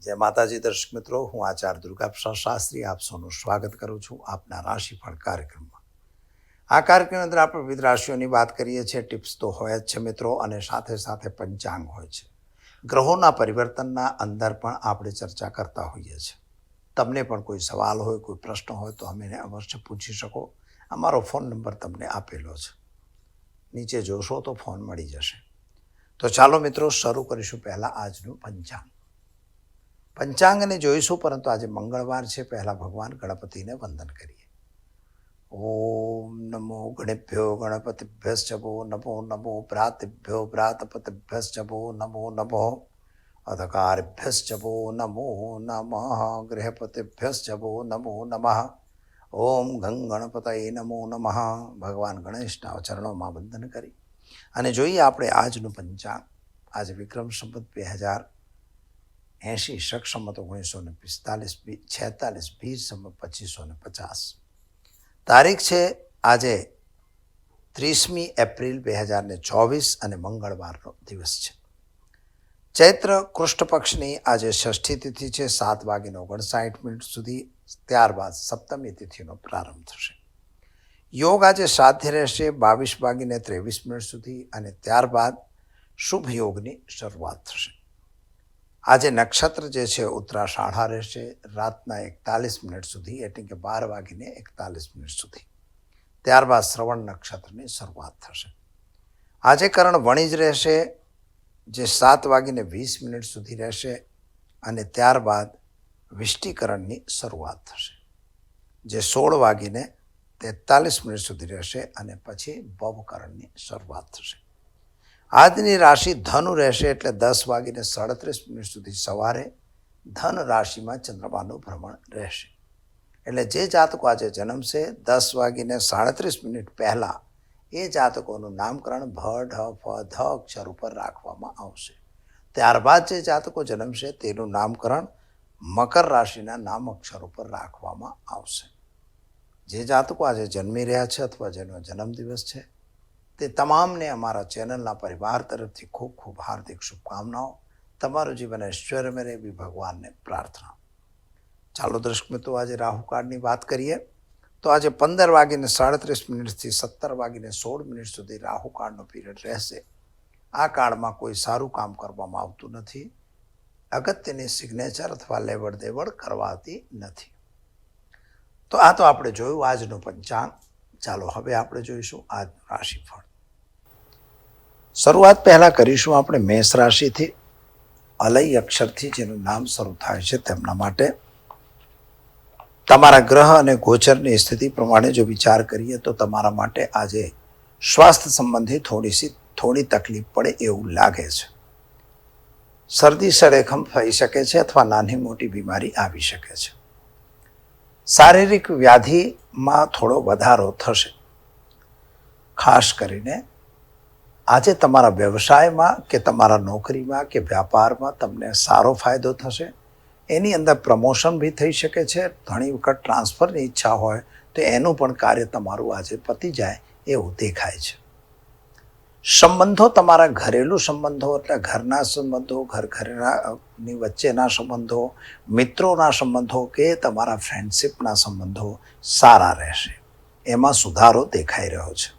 જય માતાજી દર્શક મિત્રો, હું આચાર્ય દુર્ગા પ્રસાદ શાસ્ત્રી, આપ સૌનું સ્વાગત કરું છું આપના રાશિફળ કાર્યક્રમમાં. આ કાર્યક્રમ અંદર આપણે વિવિધ રાશિઓની વાત કરીએ છીએ, ટિપ્સ તો હોય જ છે મિત્રો, અને સાથે સાથે પંચાંગ હોય છે. ગ્રહોના પરિવર્તનના અંદર પણ આપણે ચર્ચા કરતા હોઈએ છીએ. તમને પણ કોઈ સવાલ હોય, કોઈ પ્રશ્ન હોય તો અમને અવશ્ય પૂછી શકો. અમારો ફોન નંબર તમને આપેલો છે. નીચે જોશો તો ફોન મળી જશે. તો ચાલો મિત્રો, શરૂ કરીશું પહેલાં આજનું પંચાંગ. પંચાંગને જોઈશું, પરંતુ આજે મંગળવાર છે. પહેલાં ભગવાન ગણપતિને વંદન કરીએ. ઓમ નમો ગણેભ્યો ગણપતિભ્યશ્ચભો નમો નમો ભ્રાતિભ્યો ભ્રાતપતિભ્યશ્ચભો નમો નમો અધકારભ્યશ્ચભો નમો નમઃ ગૃહપતિભ્યશ્ચભો નમો નમઃ ઓમ ગંગ ગણપતય નમો નમઃ. ભગવાન ગણેશના ચરણોમાં વંદન કરી. અને જોઈએ આપણે આજનું પંચાંગ. આજે વિક્રમ સંપત બે હજાર એંશી શક સંમત ઓગણીસો ને પિસ્તાલીસ છેતાલીસ બીજ સંમત પચીસો ને પચાસ. તારીખ છે આજે ત્રીસમી એપ્રિલ બે હજાર ને ચોવીસ અને મંગળવારનો દિવસ છે. ચૈત્ર કૃષ્ણ પક્ષની આજે ષષ્ઠી તિથિ છે, સાત વાગીને ઓગણસાઠ મિનિટ સુધી ત્યારબાદ સપ્તમી તિથિનો પ્રારંભ થશે. યોગ આજે સાધ્ય રહેશે બાવીસ વાગીને ત્રેવીસ મિનિટ સુધી અને ત્યારબાદ શુભ યોગની શરૂઆત થશે. આજે નક્ષત્ર જે છે, ઉત્તરાષાઢા રહેશે, રાતના એકતાલીસ મિનિટ સુધી એટલે કે બાર વાગીને એકતાલીસ મિનિટ સુધી. ત્યારબાદ શ્રવણ નક્ષત્રની શરૂઆત થશે. આજે કરણ વણિજ રહેશે, જે સાત વાગીને વીસ મિનિટ સુધી રહેશે અને ત્યારબાદ વિષ્ટિકરણની શરૂઆત થશે. જે સોળ વાગીને તેતાલીસ મિનિટ સુધી રહેશે અને પછી ભવકરણની શરૂઆત થશે. આજની રાશિ ધનુ રહેશે એટલે દસ વાગીને સાડત્રીસ મિનિટ સુધી સવારે ધન રાશિમાં ચંદ્રમાનું ભ્રમણ રહેશે. એટલે જે જાતકો આજે જન્મશે, દસ વાગીને સાડત્રીસ મિનિટ પહેલાં એ જાતકોનું નામકરણ ભ, ઢ, ફ, ધ અક્ષર ઉપર રાખવામાં આવશે. ત્યારબાદ જે જાતકો જન્મશે તેનું નામકરણ મકર રાશિના નામ અક્ષર ઉપર રાખવામાં આવશે. જે જાતકો આજે જન્મી રહ્યા છે અથવા જેનો જન્મદિવસ છે, તે તમામને અમારા ચેનલના પરિવાર તરફથી ખૂબ ખૂબ હાર્દિક શુભકામનાઓ. તમારું જીવન ઐશ્વર્યમય રહે એવી ભગવાનને પ્રાર્થના. ચાલો દર્શક મિત્રો, આજે રાહુકાળની વાત કરીએ. તો આજે પંદર વાગીને સાડત્રીસ મિનિટથી સત્તર વાગીને સોળ મિનિટ સુધી રાહુકાળનો પીરિયડ રહેશે. આ કાળમાં કોઈ સારું કામ કરવામાં આવતું નથી. અગત્યની સિગ્નેચર અથવા લેવડ દેવડ કરવાતી નથી. તો આ તો આપણે જોયું, આજનું પંચાંગ. ચાલો, હવે આપણે જોઈશું આજનું રાશિફળ. શરૂઆત પહેલાં કરીશું આપણે મેષ રાશિથી, અલય અક્ષરથી જેનું નામ શરૂ થાય છે તેમના માટે. તમારા ગ્રહ અને ગોચરની સ્થિતિ પ્રમાણે જો વિચાર કરીએ તો તમારા માટે આજે સ્વાસ્થ્ય સંબંધી થોડી સી થોડી તકલીફ પડે એવું લાગે છે. શરદી, સરેખમ થઈ શકે છે અથવા નાની મોટી બીમારી આવી શકે છે. શારીરિક વ્યાધિમાં થોડો વધારો થશે. ખાસ કરીને આજે તમારા વ્યવસાયમાં કે તમારા નોકરીમાં કે વ્યાપારમાં તમને સારો ફાયદો થશે. એની અંદર પ્રમોશન બી થઈ શકે છે. ઘણી વખત ટ્રાન્સફરની ઈચ્છા હોય તો એનું પણ કાર્ય તમારું આજે પતી જાય એવું દેખાય છે. સંબંધો તમારા ઘરેલું સંબંધો, એટલે ઘરના સંબંધો, ઘર ઘરેની વચ્ચેના સંબંધો, મિત્રોના સંબંધો કે તમારા ફ્રેન્ડશીપના સંબંધો સારા રહેશે. એમાં સુધારો દેખાઈ રહ્યો છે.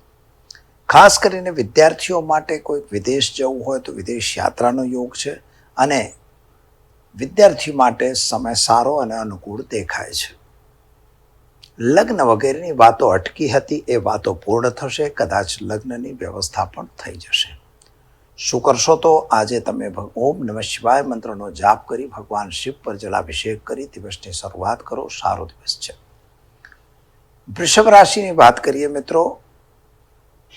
ખાસ કરીને વિદ્યાર્થીઓ માટે કોઈક વિદેશ જવું હોય તો વિદેશ યાત્રાનો યોગ છે અને વિદ્યાર્થી માટે સમય સારો અને અનુકૂળ દેખાય છે. લગ્ન વગેરેની વાતો અટકી હતી, એ વાતો પૂર્ણ થશે, કદાચ લગ્નની વ્યવસ્થા પણ થઈ જશે. શું કરશો તો? આજે તમે ઓમ નમઃ શિવાય મંત્રનો જાપ કરી ભગવાન શિવ પર જલાભિષેક કરી દિવસની શરૂઆત કરો, સારો દિવસ છે. વૃષભ રાશિની વાત કરીએ મિત્રો,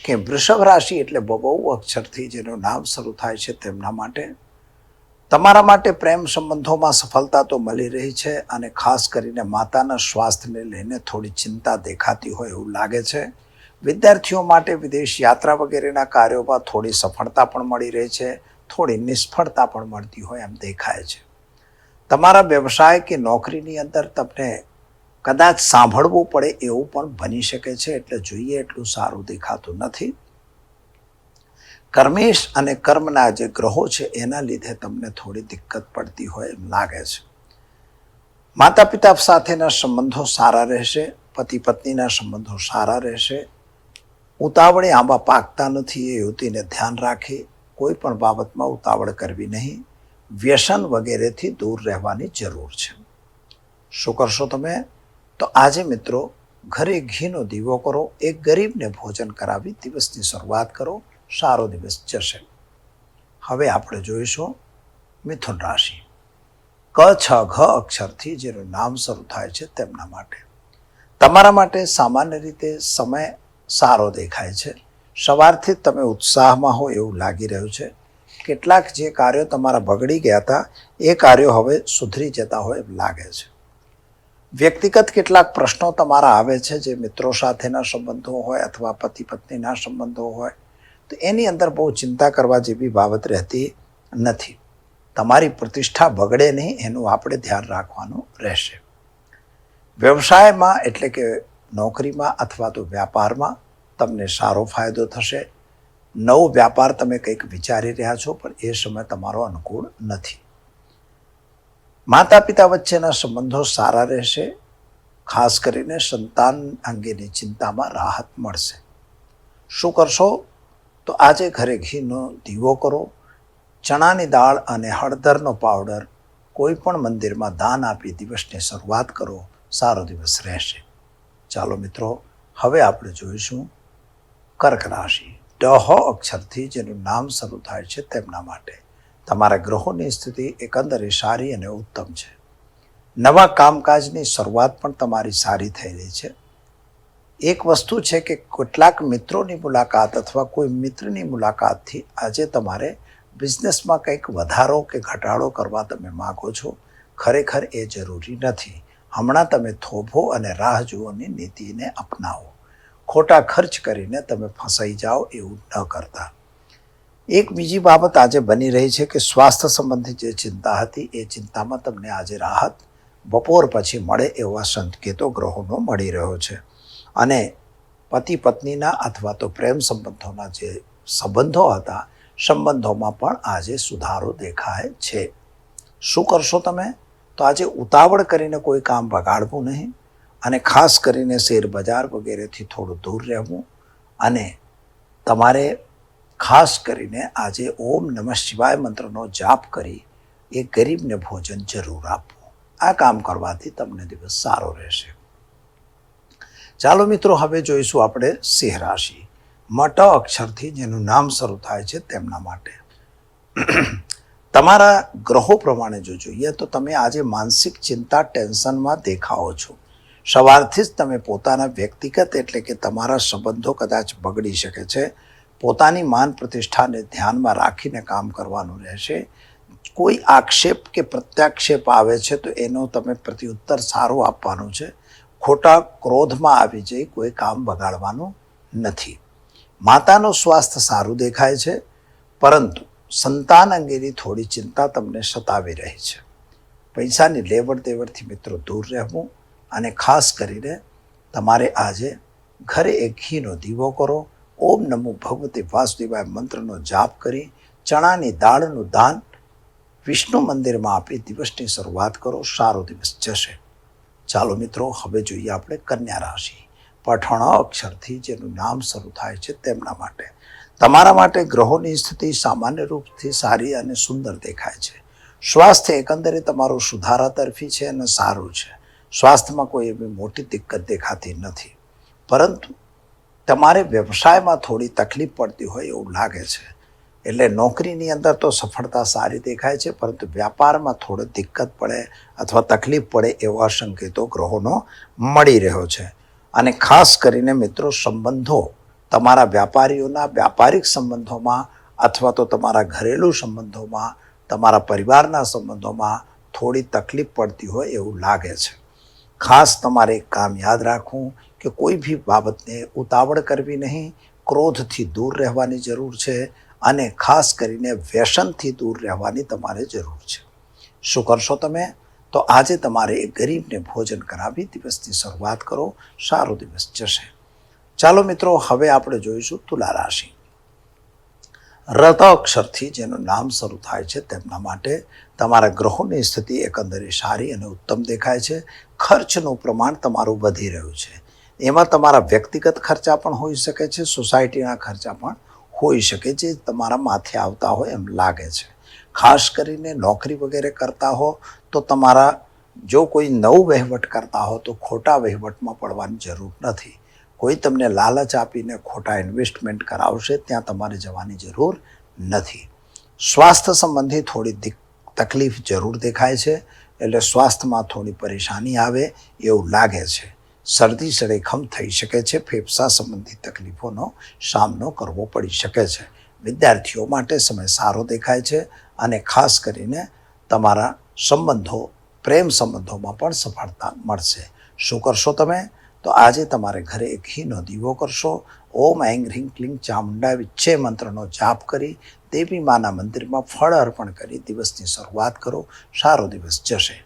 કે વૃષભ રાશિ એટલે બહુ અક્ષરથી જેનું નામ શરૂ થાય છે તેમના માટે તમારા માટે પ્રેમ સંબંધોમાં સફળતા તો મળી રહી છે અને ખાસ કરીને માતાના સ્વાસ્થ્યને લઈને થોડી ચિંતા દેખાતી હોય એવું લાગે છે. વિદ્યાર્થીઓ માટે વિદેશ યાત્રા વગેરેના કાર્યોમાં થોડી સફળતા પણ મળી રહી છે, થોડી નિષ્ફળતા પણ મળતી હોય એમ દેખાય છે. તમારા વ્યવસાય કે નોકરીની અંદર તમને કદાચ સાંભળવું પડે એવું પણ બની શકે છે, એટલે જોઈએ એટલું સારું દેખાતું નથી. કર્મેશ અને કર્મના જે ગ્રહો છે, એના લીધે તમને થોડી દિક્કત પડતી હોય એમ લાગે છે. માતા પિતા સાથેના સંબંધો સારા રહેશે પતિ પત્નીના સંબંધો સારા રહેશે. ઉતાવળે આંબા પાકતા નથી, એ યુવતીને ધ્યાન રાખી. કોઈ પણ બાબતમાં ઉતાવળ કરવી નહીં. વ્યસન વગેરેથી દૂર રહેવાની જરૂર છે. શું કરશો તમે? તો આજે મિત્રો, ઘરે ઘીનો દીવો કરો, એક ગરીબને ભોજન કરાવી દિવસની શરૂઆત કરો. સારો દિવસ જશે. હવે આપણે જોઈશું મિથુન રાશિ. ક, છ, ઘ અક્ષરથી જેનું નામ શરૂ થાય છે તેમના માટે. તમારા માટે સામાન્ય રીતે સમય સારો દેખાય છે. સવારથી તમે ઉત્સાહમાં હો એવું લાગી રહ્યું છે. કેટલાક જે કાર્યો તમારા બગડી ગયા હતા, એ કાર્યો હવે સુધરી જતા હોય એમ લાગે છે. વ્યક્તિગત કેટલાક પ્રશ્નો તમારા આવે છે, જે મિત્રો સાથેના સંબંધો હોય અથવા પતિ પત્નીના સંબંધો હોય. તો એની અંદર બહુ ચિંતા કરવા જેવી બાબત રહેતી નથી. તમારી પ્રતિષ્ઠા બગડે નહીં, એનું આપણે ધ્યાન રાખવાનું રહેશે. વ્યવસાયમાં એટલે કે નોકરીમાં અથવા તો વ્યાપારમાં તમને સારો ફાયદો થશે. નવો વ્યાપાર તમે કંઈક વિચારી રહ્યા છો, પણ એ સમય તમારો અનુકૂળ નથી. માતા પિતા વચ્ચેના સંબંધો સારા રહેશે, ખાસ કરીને સંતાન અંગેની ચિંતામાં રાહત મળશે. શું કરશો? તો આજે ઘરે ઘીનો દીવો કરો, ચણાની દાળ અને હળદરનો પાવડર કોઈ પણ મંદિરમાં દાન આપી દિવસની શરૂઆત કરો, સારો દિવસ રહેશે. ચાલો મિત્રો, હવે આપણે જોઈશું કર્ક રાશિ. ડહ અક્ષરથી જેનું નામ શરૂ થાય છે તેમના માટે. તમારા ગ્રહોની સ્થિતિ એકંદરે સારી અને ઉત્તમ છે. નવા કામકાજની શરૂઆત પણ તમારી સારી થઈ રહી છે. એક વસ્તુ છે કે કેટલાક મિત્રોની મુલાકાત અથવા કોઈ મિત્રની મુલાકાતથી આજે તમારે બિઝનેસમાં કંઈક વધારો કે ઘટાડો કરવા તમે માગો છો, ખરેખર એ જરૂરી નથી. હમણાં તમે થોભો અને રાહ જુઓની નીતિને અપનાવો. ખોટા ખર્ચ કરીને તમે ફસાઈ જાઓ એવું ન કરતા. એક બીજી બાબત આજે બની રહી છે કે સ્વાસ્થ્ય સંબંધિત જે ચિંતા હતી, એ ચિંતામાં તમને આજે રાહત બપોર પછી મળે એવા સંકેતો ગ્રહોનો મળી રહ્યો છે. અને પતિ પત્નીના અથવા તો પ્રેમ સંબંધોના જે સંબંધો હતા, સંબંધોમાં પણ આજે સુધારો દેખાય છે. શું કરશો તમે? તો આજે ઉતાવળ કરીને કોઈ કામ બગાડવું નહીં અને ખાસ કરીને શેર બજાર વગેરેથી થોડું દૂર રહેવું અને તમારે ખાસ કરીને આજે ઓમ નમઃ શિવાય મંત્રનો જાપ કરી એ ગરીબને ભોજન જરૂર આપવું. આ કામ કરવાથી તમને દિવસ સારો રહેશે. ચાલો મિત્રો, હવે જોઈશું આપણે સિંહ રાશિ. મટ અક્ષરથી જેનું નામ શરૂ થાય છે તેમના માટે. તમારા ગ્રહો પ્રમાણે જો જોઈએ તો તમે આજે માનસિક ચિંતા, ટેન્શનમાં દેખાઓ છો. સવારથી જ તમે પોતાના વ્યક્તિગત એટલે કે તમારા સંબંધો કદાચ બગડી શકે છે. પોતાની માન પ્રતિષ્ઠાને ધ્યાનમાં રાખીને કામ કરવાનું રહેશે. કોઈ આક્ષેપ કે પ્રત્યાક્ષેપ આવે છે તો એનો તમે પ્રત્યુત્તર સારો આપવાનું છે. ખોટા ક્રોધમાં આવી જઈ કોઈ કામ બગાડવાનું નથી. માતાનું સ્વાસ્થ્ય સારું દેખાય છે, પરંતુ સંતાન અંગેની થોડી ચિંતા તમને સતાવી રહી છે. પૈસાની લેવડ દેવડથી મિત્રો દૂર રહેવું અને ખાસ કરીને તમારે આજે ઘરે એક ઘીનો દીવો કરો, ઓમ નમો ભગવતે વાસુદેવાય મંત્રનો જાપ કરી, ચણાની દાળનું દાન, વિષ્ણુ મંદિરમાં આપી દિવસની શરૂઆત કરો, સારો દિવસ જશે. ચાલો મિત્રો, હવે જોઈએ આપણે કન્યા રાશિ. પઠણ અક્ષરથી જેનું નામ શરૂ થાય છે તેમના માટે. તમારા માટે ગ્રહોની સ્થિતિ સામાન્ય રૂપથી સારી અને સુંદર દેખાય છે. સ્વાસ્થ્ય એકંદરે તમારું સુધારા તરફી છે અને સારું છે. સ્વાસ્થ્યમાં કોઈ એવી મોટી દિક્કત દેખાતી નથી. પરંતુ તમારે વ્યવસાયમાં થોડી તકલીફ પડતી હોય એવું લાગે છે. એટલે નોકરીની અંદર તો સફળતા સારી દેખાય છે, પરંતુ વ્યાપારમાં થોડો દિક્કત પડે અથવા તકલીફ પડે એવા સંકેતો ગ્રહોનો મળી રહ્યો છે. અને ખાસ કરીને મિત્રો, સંબંધો તમારા વ્યાપારીઓના વ્યાપારિક સંબંધોમાં અથવા તો તમારા ઘરેલું સંબંધોમાં, તમારા પરિવારના સંબંધોમાં થોડી તકલીફ પડતી હોય એવું લાગે છે. ખાસ તમારે એક કામ યાદ રાખવું કે કોઈ બી બાબતને ઉતાવળ કરવી નહીં, ક્રોધથી દૂર રહેવાની જરૂર છે અને ખાસ કરીને વ્યસનથી દૂર રહેવાની તમારે જરૂર છે. શું કરશો તમે? તો આજે તમારે એક ગરીબને ભોજન કરાવી દિવસની શરૂઆત કરો. સારો દિવસ જશે. ચાલો મિત્રો, હવે આપણે જોઈશું તુલા રાશિ. રત અક્ષરથી જેનું નામ શરૂ થાય છે તેમના માટે તમારા ગ્રહોની સ્થિતિ એકંદરે સારી અને ઉત્તમ દેખાય છે. ખર્ચનું પ્રમાણ તમારું વધી રહ્યું છે. એમાં તમારા વ્યક્તિગત ખર્ચા પણ હોઈ શકે છે, સોસાયટીના ખર્ચા પણ હોઈ શકે જે તમારા માથે આવતા હોય એમ લાગે છે. ખાસ કરીને નોકરી વગેરે કરતા હો, તો તમારા જો કોઈ નવું વહીવટ કરતા હો, તો ખોટા વહીવટમાં પડવાની જરૂર નથી. કોઈ તમને લાલચ આપીને ખોટા ઇન્વેસ્ટમેન્ટ કરાવશે, ત્યાં તમારે જવાની જરૂર નથી. સ્વાસ્થ્ય સંબંધી થોડી તકલીફ જરૂર દેખાય છે, એટલે સ્વાસ્થ્યમાં થોડી પરેશાની આવે એવું લાગે છે. શરદી સરેખમ થઈ શકે છે, ફેફસા સંબંધી તકલીફોનો સામનો કરવો પડી શકે છે. વિદ્યાર્થીઓ માટે સમય સારો દેખાય છે અને ખાસ કરીને તમારા સંબંધો, પ્રેમ સંબંધોમાં પણ સફળતા મળશે. શું કરશો તમે? તો આજે તમારે ઘરે એક ઘીનો દીવો કરશો. ઓમ એંગ હ્રીંગ ક્લિંગ ચામુંડા વિચ્છે મંત્રનો જાપ કરી, દેવી માના મંદિરમાં ફળ અર્પણ કરી દિવસની શરૂઆત કરો. સારો દિવસ જશે.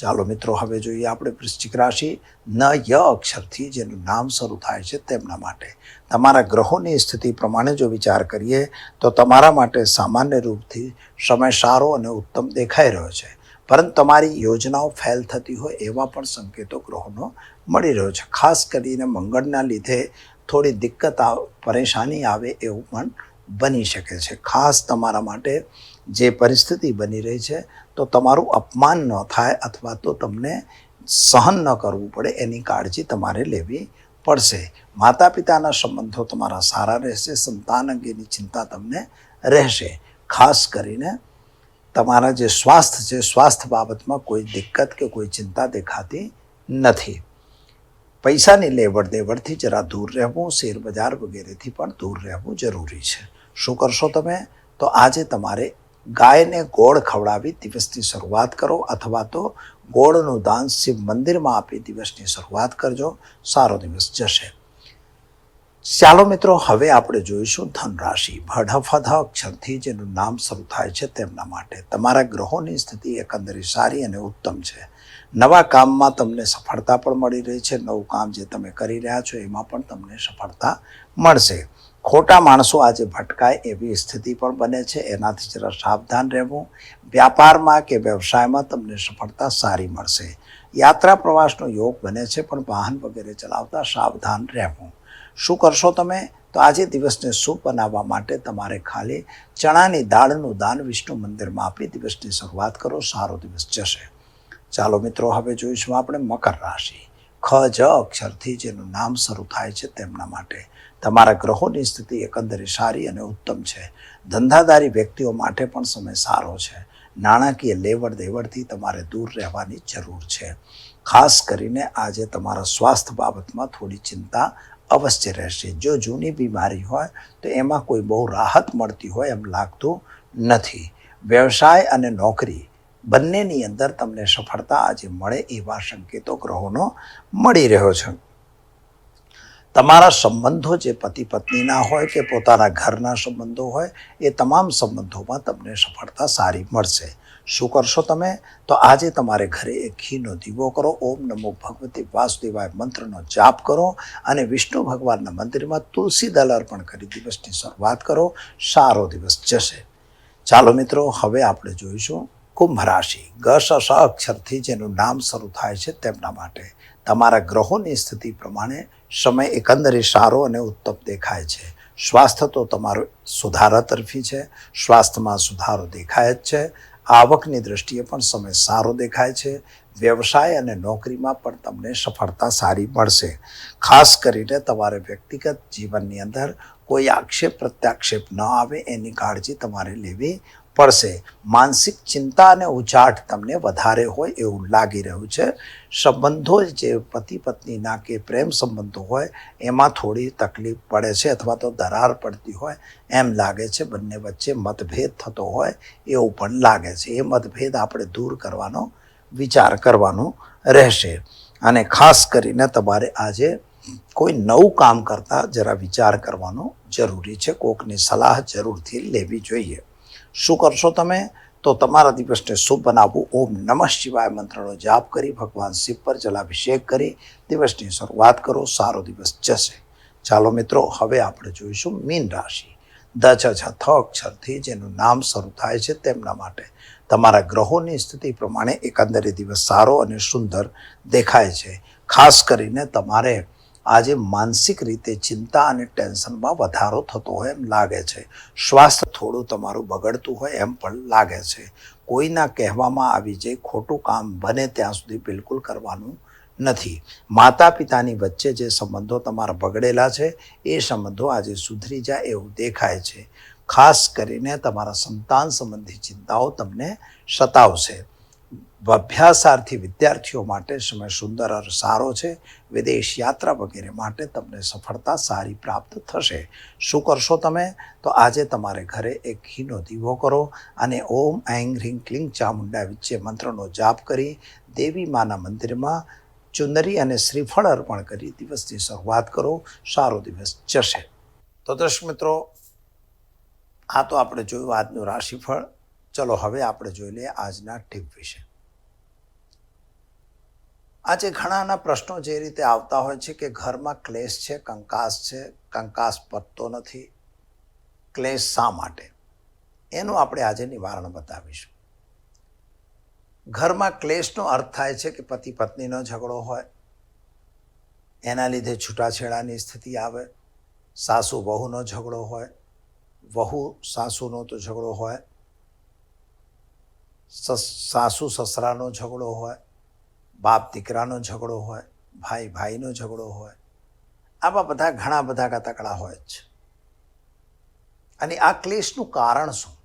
ચાલો મિત્રો, હવે જોઈએ આપણે વૃશ્ચિક રાશિ. ન ય અક્ષરથી જેનું નામ શરૂ થાય છે તેમના માટે. તમારા ગ્રહોની સ્થિતિ પ્રમાણે જો વિચાર કરીએ, તો તમારા માટે સામાન્ય રૂપથી સમય સારો અને ઉત્તમ દેખાઈ રહ્યો છે. પરંતુ તમારી યોજનાઓ ફેલ થતી હોય એવા પણ સંકેતો ગ્રહોનો મળી રહ્યો છે. ખાસ કરીને મંગળના લીધે થોડી દિક્કત આવે પરેશાની આવે એવું પણ બની શકે છે. ખાસ તમારા માટે જે પરિસ્થિતિ બની રહી છે, તો તમારું અપમાન ન થાય અથવા તો તમને સહન ન કરવું પડે એની કાળજી તમારે લેવી પડશે. માતા પિતાના સંબંધો તમારા સારા રહેશે, સંતાન અંગેની ચિંતા તમને રહેશે. ખાસ કરીને તમારા જે સ્વાસ્થ્ય છે સ્વાસ્થ્ય બાબતમાં કોઈ દિક્કત કે કોઈ ચિંતા દેખાતી નથી. પૈસાની લેવડ દેવડથી જરા દૂર રહેવું, શેર બજાર વગેરેથી પણ દૂર રહેવું જરૂરી છે. શું કરશો તમે? તો આજે તમારે ગાયને ગોળ ખવડાવી દિવસની શરૂઆત કરો અથવા તો ગોળનું દાન શિવ મંદિરમાં આપી દિવસની શરૂઆત કરજો. સારો દિવસ જશે. ચાલો મિત્રો, હવે આપણે જોઈશું ધનરાશિ. ભઢફધ અક્ષરથી જેનું નામ શરૂ થાય છે તેમના માટે. તમારા ગ્રહોની સ્થિતિ એકંદરે સારી અને ઉત્તમ છે. નવા કામમાં તમને સફળતા પણ મળી રહી છે. નવું કામ જે તમે કરી રહ્યા છો એમાં પણ તમને સફળતા મળશે. ખોટા માણસો આજે ભટકાય એવી સ્થિતિ પણ બને છે. એનાથી જરા સાવધાન રહેવું. વ્યાપારમાં કે વ્યવસાયમાં તમને સફળતા સારી મળશે. યાત્રા પ્રવાસનો યોગ બને છે, પણ વાહન વગેરે ચલાવતા સાવધાન રહેવું. શું કરશો તમે? તો આજે દિવસને શુભ બનાવવા માટે તમારે ખાલી ચણાની દાળનું દાન વિષ્ણુ મંદિરમાં આપી દિવસની શરૂઆત કરો, સારો દિવસ જશે. ચાલો મિત્રો, હવે જોઈશું આપણે મકર રાશિ. ખ, જ, અક્ષરથી જેનું નામ શરૂ થાય છે તેમના માટે. તમારા ગ્રહોની સ્થિતિ એકંદરે સારી અને ઉત્તમ છે. ધંધાદારી વ્યક્તિઓ માટે પણ સમય સારો છે. નાણાકીય લેવડ દેવડથી તમારે દૂર રહેવાની જરૂર છે. ખાસ કરીને આજે તમારા સ્વાસ્થ્ય બાબતમાં થોડી ચિંતા અવશ્ય રહેશે. જો જૂની બીમારી હોય, તો એમાં કોઈ બહુ રાહત મળતી હોય એમ લાગતું નથી. વ્યવસાય અને નોકરી બંનેની અંદર તમને સફળતા આજે મળે એવા સંકેતો ગ્રહોનો મળી રહ્યો છે. તમારા સંબંધો જે પતિ પત્નીના હોય કે પોતાના ઘરના સંબંધો હોય, એ તમામ સંબંધોમાં તમને સફળતા સારી મળશે. શું કરશો તમે? તો આજે તમારે ઘરે એક ઘીનો દીવો કરો, ઓમ નમો ભગવતી વાસુદેવાય મંત્રનો જાપ કરો અને વિષ્ણુ ભગવાનના મંદિરમાં તુલસી દલ અર્પણ કરી દિવસની શરૂઆત કરો, સારો દિવસ જશે. ચાલો મિત્રો, હવે આપણે જોઈશું કુંભ રાશિ ગ સ સ અક્ષરથી જેનું નામ શરૂ થાય છે તેમના માટે. તમારા ગ્રહોની સ્થિતિ પ્રમાણે સમય એકંદરે સારો અને ઉત્તમ દેખાય છે. સ્વાસ્થ્ય તો તમારું સુધારા તરફી છે. સ્વાસ્થ્યમાં સુધારો દેખાય જ છે. આવકની દ્રષ્ટિએ પણ સમય સારો દેખાય છે. વ્યવસાય અને નોકરીમાં પણ તમને સફળતા સારી મળશે. ખાસ કરીને તમારે વ્યક્તિગત જીવનની અંદર કોઈ આક્ષેપ પ્રત્યાક્ષેપ ન આવે એની કાળજી તમારે લેવી પડશે. માનસિક ચિંતા અને ઉચાટ તમને વધારે હોય એવું લાગી રહ્યું છે. સંબંધો જે પતિ પત્નીના કે પ્રેમ સંબંધો હોય, એમાં થોડી તકલીફ પડે છે અથવા તો દરાર પડતી હોય, એમ લાગે છે. બંને વચ્ચે મતભેદ થતો હોય એવું પણ લાગે છે. એ મતભેદ આપણે દૂર કરવાનો વિચાર કરવાનો રહેશે. અને ખાસ કરીને તમારે આજે કોઈ નવું કામ કરતાં જરા વિચાર કરવાનો જરૂરી છે. કોકની સલાહ જરૂરથી લેવી જોઈએ. શું કરશો તમે? તો તમારા દિવસને શુભ બનાવવું ઓમ નમઃ શિવાય. મંત્રનો જાપ કરી, ભગવાન શિવ પર જલાભિષેક કરી, દિવસની શરૂઆત કરો. સારો દિવસ જશે. ચાલો મિત્રો, હવે આપણે જોઈશું મીન રાશિ. દ છ છ થ અક્ષરથી જેનું નામ શરૂ થાય છે તેમના માટે. તમારા ગ્રહોની સ્થિતિ પ્રમાણે એકંદરે દિવસ સારો અને સુંદર દેખાય છે. ખાસ કરીને તમારે આજે માનસિક રીતે ચિંતા અને ટેન્શનમાં વધારો થતો હોય એમ લાગે છે. સ્વાસ્થ્ય થોડું તમારું બગડતું હોય એમ પણ લાગે છે. કોઈના કહેવામાં આવી જાય ખોટું કામ બને ત્યાં સુધી બિલકુલ કરવાનું નથી. માતા પિતાની વચ્ચે જે સંબંધો તમારા બગડેલા છે, એ સંબંધો આજે સુધરી જાય એવું દેખાય છે. ખાસ કરીને તમારા સંતાન સંબંધી ચિંતાઓ તમને સતાવશે. અભ્યાસાર્થી વિદ્યાર્થીઓ માટે સમય સુંદર અને સારો છે. વિદેશ યાત્રા વગેરે માટે તમને સફળતા સારી પ્રાપ્ત થશે. શું કરશો તમે? તો આજે તમારે ઘરે એક ઘીનો દીવો કરો અને ઓમ એંગ હ્રીંગ ક્લિંગ ચામુંડા વિચ્ચે મંત્રનો જાપ કરી દેવી માના મંદિરમાં ચુંદરી અને શ્રીફળ અર્પણ કરી દિવસની શરૂઆત કરો. સારો દિવસ જશે. તો દર્શક મિત્રો, આ તો આપણે જોયું આજનું રાશિફળ. ચલો, હવે આપણે જોઈ લઈએ આજના ટીપ વિશે. આજે ઘણાના પ્રશ્નો જે રીતે આવતા હોય છે કે ઘરમાં ક્લેશ છે, કંકાસ છે, કંકાસ પતતો નથી, ક્લેશ શા માટે? એનું આપણે આજે નિવારણ બતાવીશું. ઘરમાં ક્લેશનો અર્થ થાય છે કે પતિ પત્નીનો ઝઘડો હોય, એના લીધે છૂટાછેડાની સ્થિતિ આવે, સાસુ વહુનો ઝઘડો હોય, વહુ સાસુનો તો ઝઘડો હોય સસ, સાસુ, સસરાનો ઝઘડો હોય, બાપ દીકરાનો ઝઘડો હોય, ભાઈ, ભાઈનો ઝઘડો હોય, આવા બધા ઘણા બધા કતકડા હોય જ. છે અને આ ક્લેશનું કારણ શું?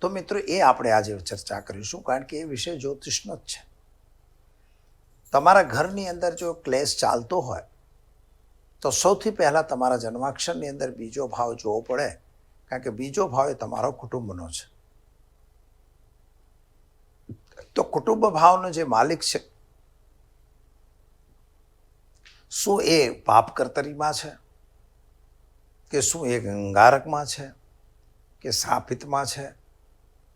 તો મિત્રો એ આપણે આજે ચર્ચા કરીશું, કારણ કે એ વિષય જ્યોતિષનો જ છે. તમારા ઘરની અંદર જો ક્લેશ ચાલતો હોય, તો સૌથી પહેલાં તમારા જન્માક્ષરની અંદર બીજો ભાવ જોવો પડે, કારણ કે બીજો ભાવ એ તમારો કુટુંબનો છે. તો કુટુંબ ભાવનો જે માલિક છે, શું એ પાપ કર્તરીમાં છે? કે શું એ ગંગારકમાં છે? કે સાપિતમાં છે?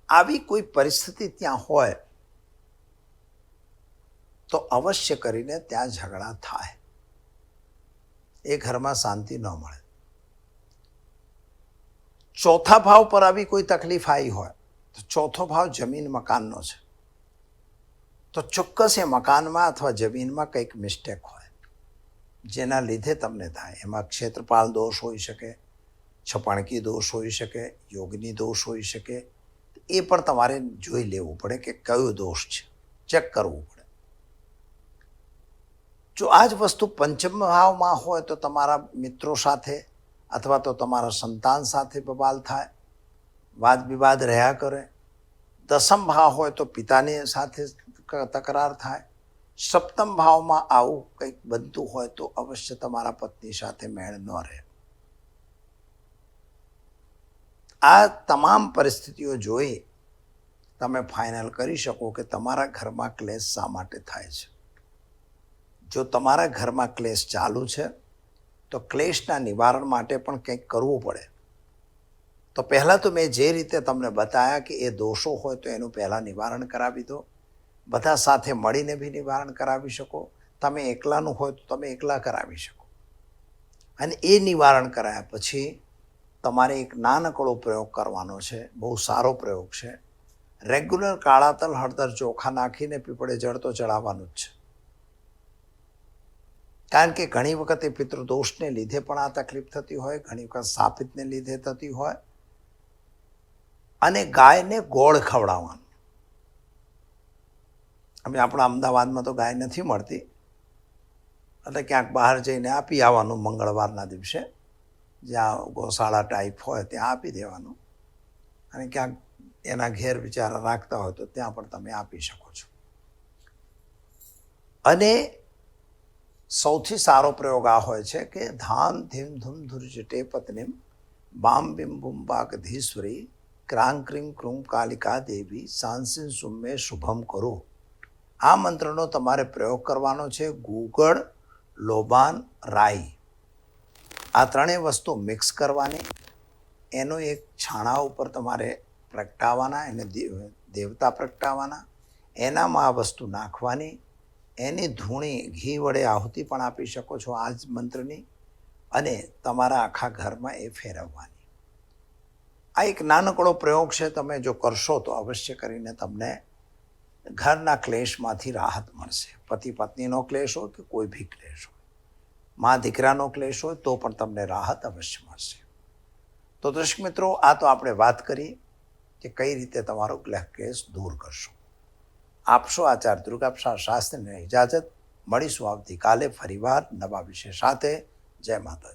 આવી કોઈ પરિસ્થિતિ ત્યાં હોય, તો અવશ્ય કરીને ત્યાં ઝઘડા થાય. એ ઘરમાં શાંતિ ન મળે. ચોથા ભાવ પર આવી કોઈ તકલીફ આવી હોય, તો ચોથો ભાવ જમીન મકાનનો છે. તો ચોક્કસ એ મકાનમાં અથવા જમીનમાં કંઈક મિસ્ટેક હોય. જેના લીધે તમને થાય. એમાં ક્ષેત્રપાલ દોષ હોઈ શકે, છપાણકી દોષ હોઈ શકે, યોગની દોષ હોઈ શકે. એ પણ તમારે જોઈ લેવું પડે કે કયો દોષ છે. ચેક કરવું પડે. જો આ જ વસ્તુ પંચમ ભાવમાં હોય તો તમારા મિત્રો સાથે અથવા તો તમારા સંતાન સાથે બબાલ થાય, વાદ વિવાદ રહ્યા કરે. દસમ ભાવ હોય તો પિતાની સાથે તકરાર થાય, સપ્તમ ભાવમાં આવું કંઈક બનતું હોય તો અવશ્ય તમારા પત્ની સાથે મેળ ન રહે. આ તમામ પરિસ્થિતિઓ જોઈ તમે ફાઇનલ કરી શકો કે તમારા ઘરમાં ક્લેશ શા માટે થાય છે? જો તમારા ઘરમાં ક્લેશ ચાલુ છે, તો ક્લેશના નિવારણ માટે પણ કંઈક કરવું પડે. તો પહેલાં તો મેં જે રીતે તમને બતાવ્યા કે એ દોષો હોય તો એનું પહેલાં નિવારણ કરાવી દો. બધા સાથે મળીને બી નિવારણ કરાવી શકો. તમે એકલાનું હોય તો તમે એકલા કરાવી શકો. અને એ નિવારણ કરાયા પછી તમારે એક નાનકડો પ્રયોગ કરવાનો છે. બહુ સારો પ્રયોગ છે. રેગ્યુલર કાળા તલ હળદર ચોખા નાખીને પીપળે જળ તો ચડાવવાનું જ છે. કારણ કે ઘણી વખત પિતૃદોષને લીધે પણ આ તકલીફ થતી હોય, ઘણી વખત સાપિતને લીધે થતી હોય. અને ગાયને ગોળ ખવડાવવાનું. અમે આપણા અમદાવાદમાં તો ગાય નથી મળતી. એટલે ક્યાંક બહાર જઈને આપી આવવાનું મંગળવારના દિવસે. જ્યાં ગોશાળા ટાઈપ હોય ત્યાં આપી દેવાનું. અને ક્યાંક એના ઘેર બિચારા રાખતા હોય તો ત્યાં પણ તમે આપી શકો છો. અને સૌથી સારો પ્રયોગ આ હોય છે કે ધામ ધીમ ધૂમ ધુર્જટે પત્નીમ બામ બિમ બુમ બાગધીશ્વરી ક્રાંગ ક્રીમ ક્રૂમ કાલિકા દેવી સાંસિન સુમે શુભમ કરો. આ મંત્રનો તમારે પ્રયોગ કરવાનો છે ગુગળ, લોબાન, રાઈ. આ ત્રણેય વસ્તુ મિક્સ કરવાની. એનો એક છાણા ઉપર તમારે પ્રગટાવવાના, એને દેવતા પ્રગટાવવાના. એનામાં આ વસ્તુ નાખવાની. એની ધૂણી ઘી વડે આહુતિ પણ આપી શકો છો આ જ મંત્રની. અને તમારા આખા ઘરમાં એ ફેરવવાની. આ એક નાનકડો પ્રયોગ છે, તમે જો કરશો તો અવશ્ય કરીને તમને ઘરના ક્લેશમાંથી રાહત મળશે. પતિ પત્નીનો ક્લેશ હોય કે કોઈ બી ક્લેશ હોય. મા દીકરાનો ક્લેશ હોય તો પણ તમને રાહત અવશ્ય મળશે. તો દર્શક મિત્રો, આ તો આપણે વાત કરી કે કઈ રીતે તમારો ક્લેશ દૂર કરશો. આપશો આચાર્ય દુર્ગાપ્રસાદ શાસ્ત્રીને ઇજાજત. મળીશું આવતીકાલે ફરીવાર નવા વિષય સાથે. જય માતાજી.